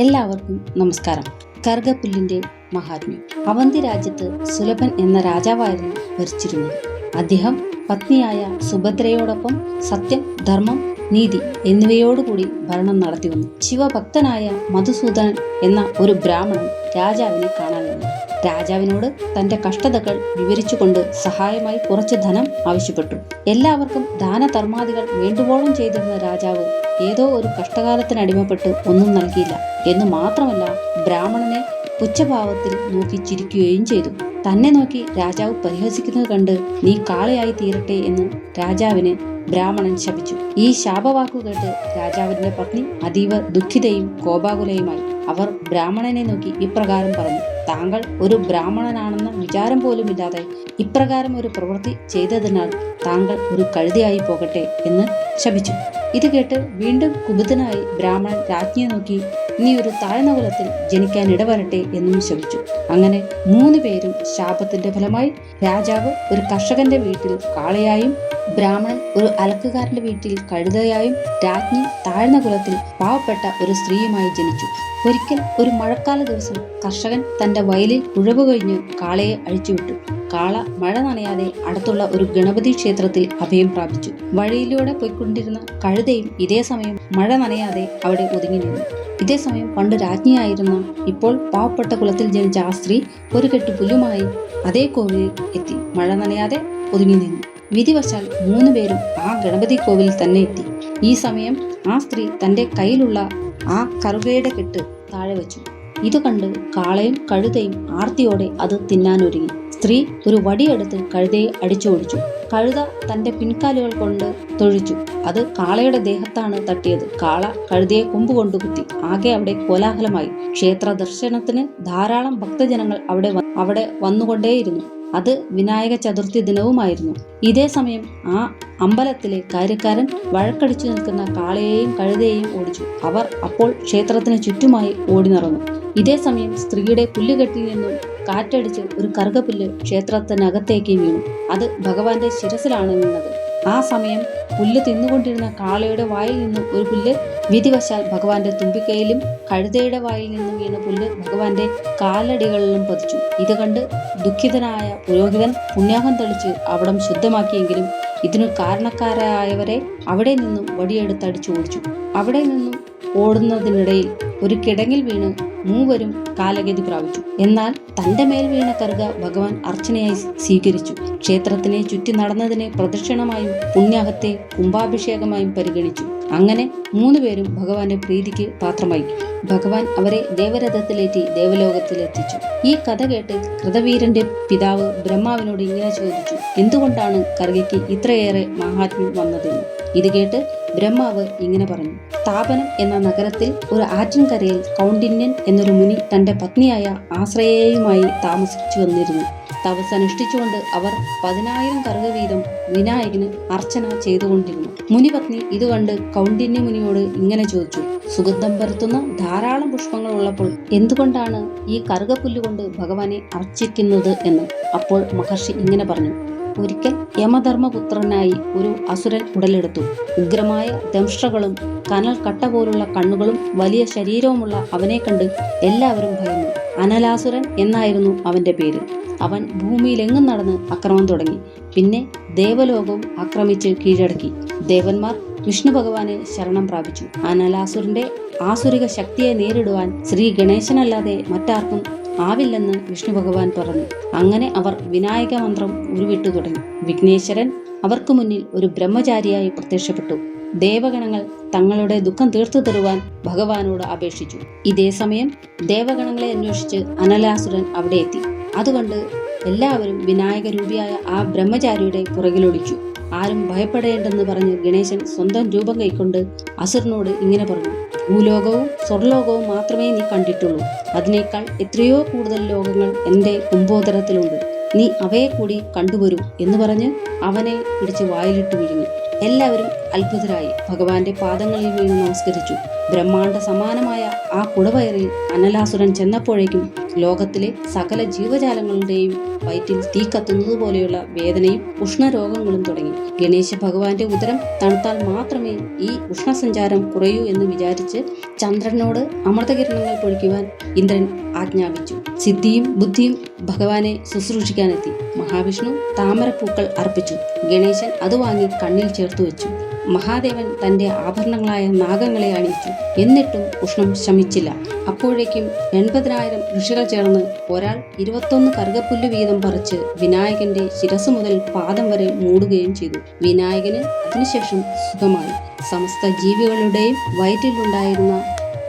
എല്ലാവർക്കും നമസ്കാരം. കർഗപ്പുല്ലിന്റെ മഹാത്മ്യം. അവന്തി രാജ്യത്ത് സുലഭൻ എന്ന രാജാവായിരുന്നു ഭരിച്ചിരുന്നത്. അദ്ദേഹം പത്നിയായ സുഭദ്രയോടൊപ്പം സത്യം ധർമ്മം നീതി എന്നിവയോടുകൂടി ഭരണം നടത്തി വന്നു ശിവഭക്തനായ മധുസൂദനൻ എന്ന ഒരു ബ്രാഹ്മണൻ രാജാവിനെ കാണാൻ വന്നു. രാജാവിനോട് തന്റെ കഷ്ടതകൾ വിവരിച്ചുകൊണ്ട് സഹായമായി കുറച്ച് ധനം ആവശ്യപ്പെട്ടു. എല്ലാവർക്കും ദാനധർമാദികൾ വേണ്ടുവോളം ചെയ്തിരുന്ന രാജാവ് ഏതോ ഒരു കഷ്ടകാലത്തിന് അടിമപ്പെട്ട് ഒന്നും നൽകിയില്ല എന്ന് മാത്രമല്ല ബ്രാഹ്മണനെ പുച്ഛഭാവത്തിൽ നോക്കി ചിരിക്കുകയും ചെയ്തു. തന്നെ നോക്കി രാജാവ് പരിഹസിക്കുന്നത് കണ്ട് നീ കാളയായി തീരട്ടെ എന്ന് രാജാവിന് ബ്രാഹ്മണൻ ശപിച്ചു. ഈ ശാപവാക്കു കേട്ട് രാജാവിന്റെ പത്നി അതീവ ദുഃഖിതയും കോപാകുലയുമായി അവർ ബ്രാഹ്മണനെ നോക്കി ഇപ്രകാരം പറഞ്ഞു താങ്കൾ ഒരു ബ്രാഹ്മണനാണെന്ന വിചാരം പോലുമില്ലാതെ ഇപ്രകാരം ഒരു പ്രവൃത്തി ചെയ്തതിനാൽ താങ്കൾ ഒരു കഴുതിയായി പോകട്ടെ എന്ന് ശപിച്ചു. ഇത് കേട്ട് വീണ്ടും കുപിതനായി ബ്രാഹ്മണൻ രാജ്ഞിയെ നോക്കി നീ ഒരു താഴ്ന്ന കുലത്തിൽ ജനിക്കാൻ ഇടവരട്ടെ എന്നും ശപിച്ചു. അങ്ങനെ മൂന്ന് പേരും ശാപത്തിന്റെ ഫലമായി രാജാവ് ഒരു കർഷകന്റെ വീട്ടിൽ കാളയായും ബ്രാഹ്മണൻ ഒരു അലക്കുകാരന്റെ വീട്ടിൽ കഴുതയായും രാജ്ഞി താഴ്ന്ന കുലത്തിൽ പാവപ്പെട്ട ഒരു സ്ത്രീയുമായി ജനിച്ചു. ഒരിക്കൽ ഒരു മഴക്കാല ദിവസം കർഷകൻ തന്റെ വയലിൽ ഉഴവ് കഴിഞ്ഞ് കാളയെ അഴിച്ചുവിട്ടു. കാള മഴ നനയാതെ അടുത്തുള്ള ഒരു ഗണപതി ക്ഷേത്രത്തിൽ അഭയം പ്രാപിച്ചു. വഴിയിലൂടെ പോയിക്കൊണ്ടിരുന്ന കഴുതയും ഇതേ സമയം മഴ നനയാതെ അവിടെ ഒതുങ്ങി നിന്നു. ഇതേ സമയം പണ്ട് രാജ്ഞിയായിരുന്ന ഇപ്പോൾ പാവപ്പെട്ട കുലത്തിൽ ജനിച്ച ആ സ്ത്രീ ഒരു കെട്ട് പുല്ലുമായി അതേ കോവിലിൽ എത്തി. മഴ നനയാതെ ഒതുങ്ങി നിന്നു. വിധിവശാൽ മൂന്ന് പേരും ആ ഗണപതി കോവിലിൽ തന്നെ എത്തി. ഈ സമയം ആ സ്ത്രീ തന്റെ കയ്യിലുള്ള ആ കറുകയുടെ കെട്ട് താഴെ വെച്ചു. ഇത് കണ്ട് കാളയും കഴുതയും ആർത്തിയോടെ അത് തിന്നാനൊരുങ്ങി. സ്ത്രീ ഒരു വടിയെടുത്ത് കഴുതയെ അടിച്ചോടിച്ചു. കഴുത തന്റെ പിൻകാലുകൾ കൊണ്ട് തൊഴിച്ചു. അത് കാളയുടെ ദേഹത്താണ് തട്ടിയത്. കാള കഴുതയെ കൊമ്പ് കൊണ്ട് കുത്തി. ആകെ അവിടെ കോലാഹലമായി. ക്ഷേത്ര ദർശനത്തിന് ധാരാളം ഭക്തജനങ്ങൾ അവിടെ അവിടെ വന്നുകൊണ്ടേയിരുന്നു. അത് വിനായക ചതുർത്ഥി ദിനവുമായിരുന്നു. ഇതേ സമയം ആ അമ്പലത്തിലെ കാര്യക്കാരൻ വഴക്കടിച്ചു നിൽക്കുന്ന കാളയെയും കഴുതയെയും ഓടിച്ചു. അവർ അപ്പോൾ ക്ഷേത്രത്തിന് ചുറ്റുമായി ഓടി നടന്നു. ഇതേ സമയം സ്ത്രീയുടെ പുല്ലുകെട്ടിൽ നിന്നും കാറ്റടിച്ച് ഒരു കറുകപ്പുല്ല് ക്ഷേത്രത്തിനകത്തേക്ക് വീണു. അത് ഭഗവാന്റെ ശിരസിലാണ് വീണത് ആ സമയം പുല്ല് തിന്നുകൊണ്ടിരുന്ന കാളയുടെ വായിൽ നിന്നും ഒരു പുല്ല് വിധിവശാൽ ഭഗവാന്റെ തുമ്പിക്കൈയിലും കഴുതയുടെ വായിൽ നിന്നും വീണ പുല്ല് ഭഗവാന്റെ കാലടികളിലും പതിച്ചു. ഇത് കണ്ട് ദുഃഖിതനായ പുരോഹിതൻ പുണ്യാഹം തെളിച്ച് അവിടം ശുദ്ധമാക്കിയെങ്കിലും ഇതിനു കാരണക്കാരായവരെ അവിടെ നിന്നും വടിയെടുത്തടിച്ചു ഓടിച്ചു. അവിടെ നിന്നും ഓടുന്നതിനിടയിൽ ഒരു കിടങ്ങിൽ വീണ് മൂവരും കാലഗതി പ്രാപിച്ചു. എന്നാൽ തന്റെ മേൽ വീണ കറുക ഭഗവാൻ അർച്ചനയായി സ്വീകരിച്ചു. ക്ഷേത്രത്തിനെ ചുറ്റി നടന്നതിനെ പ്രദക്ഷിണമായും പുണ്യാഹത്തെ കുംഭാഭിഷേകമായും പരിഗണിച്ചു. അങ്ങനെ മൂന്നുപേരും ഭഗവാന്റെ പ്രീതിക്ക് പാത്രമായി. ഭഗവാൻ അവരെ ദേവരഥത്തിലേറ്റി ദേവലോകത്തിലെത്തിച്ചു. ഈ കഥ കേട്ട് കൃതവീരന്റെ പിതാവ് ബ്രഹ്മാവിനോട് ഇങ്ങനെ ചോദിച്ചു എന്തുകൊണ്ടാണ് കർഗയ്ക്ക് ഇത്രയേറെ മഹാത്മ്യം വന്നതെന്ന്? ഇത് കേട്ട് ബ്രഹ്മാവ് ഇങ്ങനെ പറഞ്ഞു താപനം എന്ന നഗരത്തിൽ ഒരു ആറ്റിൻകരയിൽ കൗണ്ടിന്യൻ എന്നൊരു മുനി തന്റെ പത്നിയായ ആശ്രയേയുമായി താമസിച്ചു വന്നിരുന്നു. തപസ്സനുഷ്ഠിച്ചുകൊണ്ട് അവർ പതിനായിരം കറുക വീതം വിനായകന് അർച്ചന ചെയ്തുകൊണ്ടിരുന്നു. മുനിപത്നി ഇത് കണ്ട് കൗണ്ടിന്യ മുനിയോട് ഇങ്ങനെ ചോദിച്ചു സുഗന്ധം പരത്തുന്ന ധാരാളം പുഷ്പങ്ങൾ ഉള്ളപ്പോൾ എന്തുകൊണ്ടാണ് ഈ കറുകപ്പുല്ലുകൊണ്ട് ഭഗവാനെ അർച്ചിക്കുന്നത് എന്ന്? അപ്പോൾ മഹർഷി ഇങ്ങനെ പറഞ്ഞു ഒരിക്കൽ യമധർമ്മപുത്രനായി ഒരു അസുരൻ ഉടലെടുത്തു. ഉഗ്രമായ ദംഷ്ട്രകളും കനൽ കട്ട പോലുള്ള കണ്ണുകളും വലിയ ശരീരവുമുള്ള അവനെ കണ്ട് എല്ലാവരും ഭയന്നു. അനലാസുരൻ എന്നായിരുന്നു അവന്റെ പേര്. അവൻ ഭൂമിയിലെങ്ങും നടന്ന് അക്രമം തുടങ്ങി. പിന്നെ ദേവലോകവും ആക്രമിച്ച് കീഴടക്കി. ദേവന്മാർ വിഷ്ണു ഭഗവാനെ ശരണം പ്രാപിച്ചു. അനലാസുരന്റെ ആസുരിക ശക്തിയെ നേരിടുവാൻ ശ്രീ ഗണേശനല്ലാതെ മറ്റാർക്കും ആവില്ലെന്ന് വിഷ്ണു ഭഗവാൻ പറഞ്ഞു അങ്ങനെ അവർ വിനായക മന്ത്രം ഉരുവിട്ടു തുടങ്ങി. വിഘ്നേശ്വരൻ അവർക്ക് മുന്നിൽ ഒരു ബ്രഹ്മചാരിയായി പ്രത്യക്ഷപ്പെട്ടു. ദേവഗണങ്ങൾ തങ്ങളുടെ ദുഃഖം തീർത്തു തരുവാൻ ഭഗവാനോട് അപേക്ഷിച്ചു. ഇതേ സമയം ദേവഗണങ്ങളെ അന്വേഷിച്ച് അനലാസുരൻ അവിടെ എത്തി. അതുകൊണ്ട് എല്ലാവരും വിനായക രൂപിയായ ആ ബ്രഹ്മചാരിയുടെ പുറകിലൊടിച്ചു. ആരും ഭയപ്പെടേണ്ടെന്ന് പറഞ്ഞ് ഗണേശൻ സ്വന്തം രൂപം കൈക്കൊണ്ട് അസുരനോട് ഇങ്ങനെ പറഞ്ഞു. ഭൂലോകവും സ്വർലോകവും മാത്രമേ നീ കണ്ടിട്ടുള്ളൂ. അതിനേക്കാൾ എത്രയോ കൂടുതൽ ലോകങ്ങൾ എന്റെ കുംഭോദരത്തിലുണ്ട്. നീ അവയെ കൂടി കണ്ടുവരൂ എന്ന് പറഞ്ഞ് അവനെ പിടിച്ച് വായിലിട്ട് വിഴുങ്ങി. എല്ലാവരും അത്ഭുതരായി. ഭഗവാന്റെ പാദങ്ങളിൽ വീണ് നമസ്കരിച്ചു. ബ്രഹ്മാണ്ട സമാനമായ ആ കുടവയറിൽ അനലാസുരൻ ചെന്നപ്പോഴേക്കും ലോകത്തിലെ സകല ജീവജാലങ്ങളുടെയും വയറ്റിൽ തീ കത്തുന്നത് പോലെയുള്ള വേദനയും ഉഷ്ണരോഗങ്ങളും തുടങ്ങി. ഗണേശ ഭഗവാന്റെ ഉദരം തണുത്താൽ മാത്രമേ ഈ ഉഷ്ണസഞ്ചാരം കുറയൂ എന്ന് വിചാരിച്ച് ചന്ദ്രനോട് അമൃതകിരണങ്ങൾ പൊഴിക്കുവാൻ ഇന്ദ്രൻ ആജ്ഞാപിച്ചു. സിദ്ധിയും ബുദ്ധിയും ഭഗവാനെ ശുശ്രൂഷിക്കാനെത്തി. മഹാവിഷ്ണു താമരപ്പൂക്കൾ അർപ്പിച്ചു. ഗണേശൻ അത് വാങ്ങി കണ്ണിൽ ചേർത്തു വെച്ചു. മഹാദേവൻ തന്റെ ആഭരണങ്ങളായ നാഗങ്ങളെ അണിയിച്ചു. എന്നിട്ടും ഉഷ്ണം ശമിച്ചില്ല. അപ്പോഴേക്കും എൺപതിനായിരം ഋഷികൾ ചേർന്ന് ഒരാൾ ഇരുപത്തൊന്ന് കറുകപ്പുല്ല് വീതം പറിച്ച് വിനായകന്റെ ശിരസ് മുതൽ പാദം വരെ മൂടുകയും ചെയ്തു. വിനായകന് അതിനുശേഷം സുഖമായി. സമസ്ത ജീവികളുടെയും വയറ്റിലുണ്ടായിരുന്ന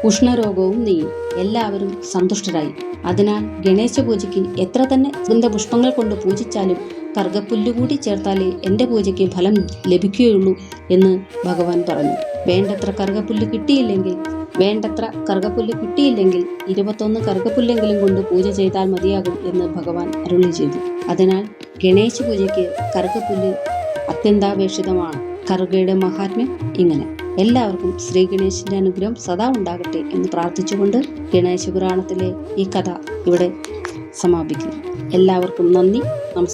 ഉഷ്ണരോഗവും നീങ്ങി. എല്ലാവരും സന്തുഷ്ടരായി. അതിനാൽ ഗണേശ പൂജയ്ക്ക് എത്ര തന്നെ സുഗന്ധപുഷ്പങ്ങൾ കൊണ്ട് പൂജിച്ചാലും കർഗപ്പുല്ല് കൂടി ചേർത്താലേ എന്റെ പൂജയ്ക്ക് ഫലം ലഭിക്കുകയുള്ളൂ എന്ന് ഭഗവാൻ പറഞ്ഞു. വേണ്ടത്ര കറുകപ്പുല്ല് കിട്ടിയില്ലെങ്കിൽ വേണ്ടത്ര കറുകപ്പുല്ല് കിട്ടിയില്ലെങ്കിൽ ഇരുപത്തൊന്ന് കറുകപ്പുല്ലെങ്കിലും കൊണ്ട് പൂജ ചെയ്താൽ മതിയാകും എന്ന് ഭഗവാൻ അരുളി ചെയ്തു. അതിനാൽ ഗണേശ പൂജയ്ക്ക് കറുകപ്പുല്ല് അത്യന്താപേക്ഷിതമാണ്. കറുകയുടെ മഹാത്മ്യം ഇങ്ങനെ. എല്ലാവർക്കും ശ്രീ ഗണേശന്റെ അനുഗ്രഹം സദാ ഉണ്ടാകട്ടെ എന്ന് പ്രാർത്ഥിച്ചുകൊണ്ട് ഗണേശ പുരാണത്തിലെ ഈ കഥ ഇവിടെ സമാപിക്കുന്നു. എല്ലാവർക്കും നന്ദി. നമസ്കാരം